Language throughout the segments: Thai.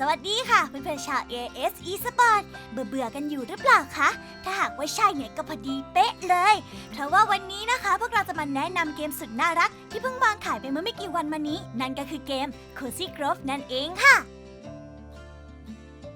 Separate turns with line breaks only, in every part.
สวัสดีค่ะเพื่อนๆชาว AS eSport เบื่อเบื่อกันอยู่หรือเปล่าคะ ถ้าหากว่าใช่เนี่ยก็พอดีเป๊ะเลย เพราะว่าวันนี้นะคะ พวกเราจะมาแนะนำเกมสุดน่ารัก ที่เพิ่งวางขายไปเมื่อไม่กี่วันมานี้ นั่นก็คือเกม Cozy Grove นั่นเองค่ะ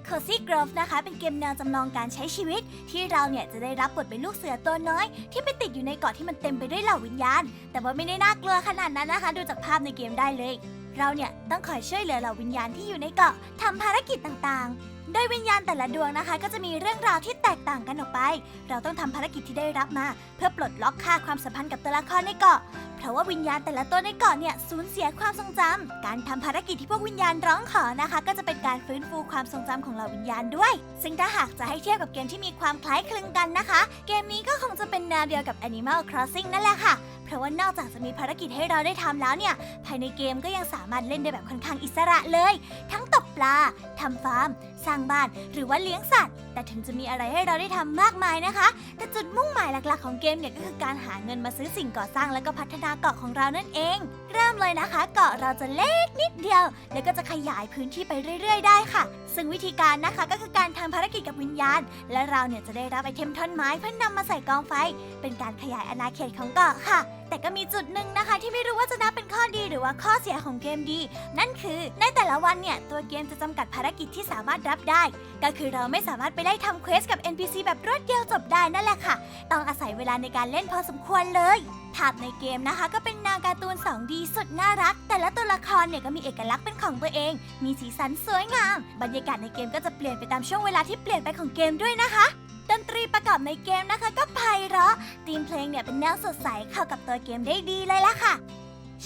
Cozy Grove นะคะ เป็นเกมแนวจำลองการใช้ชีวิต ที่เราเนี่ยจะได้รับบทเป็นลูกเสือตัวน้อย ที่ไปติดอยู่ในเกาะที่มันเต็มไปด้วยเหล่าวิญญาณ แต่ว่าไม่ได้น่ากลัวขนาดนั้นนะคะ ดูจากภาพในเกมได้เลย เราเนี่ยต้องคอยช่วยเหลือเหล่าวิญญาณที่อยู่ในเกาะทำภารกิจต่างๆ โดยวิญญาณแต่ละดวงนะคะ ก็จะมีเรื่องราวที่แตกต่างกันออกไป เราต้องทำภารกิจที่ได้รับมา เพื่อปลดล็อกค่าความสัมพันธ์กับตัวละครในเกาะ เพราะว่าวิญญาณแต่ละตัวในเกาะเนี่ยสูญเสียความทรงจำการทำภารกิจที่พวกวิญญาณร้องขอนะคะ ก็จะเป็นการฟื้นฟูความทรงจำของเหล่าวิญญาณด้วย ซึ่งถ้าหากจะให้เทียบกับเกมที่มีความคล้ายคลึงกันนะคะ เกมนี้ก็คงจะเป็นแนวเดียวกับ Animal Crossing นั่นแหละค่ะ ราะว่านอกจากจะมีภารกิจให้เราได้ทำแล้วเนี่ย ภายในเกมก็ยังสามารถเล่นได้แบบค่อนข้างอิสระเลย ทั้งตกปลาทำฟาร์ม สร้างบ้านหรือว่าเลี้ยงสัตว์ แต่ถึงจะมีอะไรให้เราได้ทำมากมายนะคะ แต่จุดมุ่งหมายหลักๆของเกมเนี่ยก็คือการหาเงินมาซื้อสิ่งก่อสร้างแล้วก็พัฒนาเกาะของเรานั่นเอง เริ่มเลยนะคะ เกาะเราจะเล็กนิดเดียว แล้วก็จะขยายพื้นที่ไปเรื่อย ๆ ได้ค่ะ ซึ่งวิธีการนะคะก็คือการทำภารกิจกับวิญญาณ และเราเนี่ยจะได้รับไอเทมท่อนไม้เพื่อนำมาใส่กองไฟ เป็นการขยายอาณาเขตของเกาะค่ะ แต่ก็มีจุดหนึ่งนะคะที่ไม่รู้ว่าจะนับเป็น ข้อดีหรือว่าข้อเสียของเกมดี นั่นคือในแต่ละวันเนี่ย ตัวเกมจะจำกัดภารกิจที่สามารถรับได้ ก็คือเราไม่สามารถไปไล่ทำเควสกับ NPC แบบรวดเดียวจบได้นั่นแหละค่ะ ต้องอาศัยเวลาในการเล่นพอสมควรเลยภาพในเกมนะคะก็เป็นแนวการ์ตูน 2D สุดน่ารัก แต่ละตัวละครเนี่ยก็มีเอกลักษณ์เป็นของตัวเอง มีสีสันสวยงาม บรรยากาศในเกมก็จะเปลี่ยนไปตามช่วงเวลาที่เปลี่ยนไปของเกมด้วยนะคะดนตรีประกอบในเกมนะคะก็ไพเราะธีมเพลงเนี่ยเป็นแนวสดใสเข้ากับตัวเกมได้ดีเลยล่ะค่ะ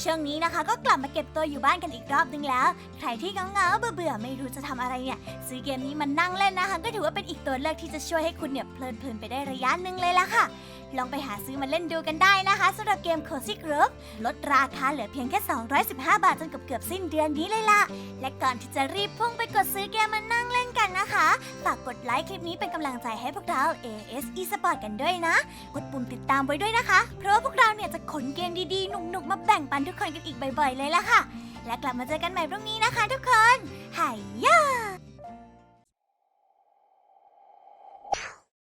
ช่วงนี้นะคะก็กลับมาเก็บตัวอยู่บ้านกันอีกรอบนึงแล้ว ใครที่เงาๆเบื่อๆไม่รู้จะทำอะไรเนี่ย ซื้อเกมนี้มันนั่งเล่นนะคะ ก็ถือว่าเป็นอีกตัวเลือกที่จะช่วยให้คุณเนี่ยเพลินเพลินๆไปได้ระยะหนึ่งเลยล่ะค่ะ ลองไปหาซื้อมาเล่นดูกันได้นะคะสำหรับเกม Cozy Group ลดราคาเหลือเพียงแค่ 215 บาทจนเกือบเกือบสิ้นเดือนนี้เลยล่ะ และก่อนที่จะรีบพุ่งไปกดซื้อเกมมานั่งเล่นกันนะคะ ฝากกดไลค์คลิปนี้เป็นกำลังใจให้พวกเรา AS eSport กันด้วยนะ กดปุ่มติดตามไว้ด้วยนะคะ เพราะว่าพวกเราเนี่ยจะขนเกมดีๆหนุกๆมาแบ่งปันทุกคนกันอีกบ่อยๆเลยล่ะค่ะ และกลับมาเจอกันใหม่พรุ่งนี้นะคะ ทุกคน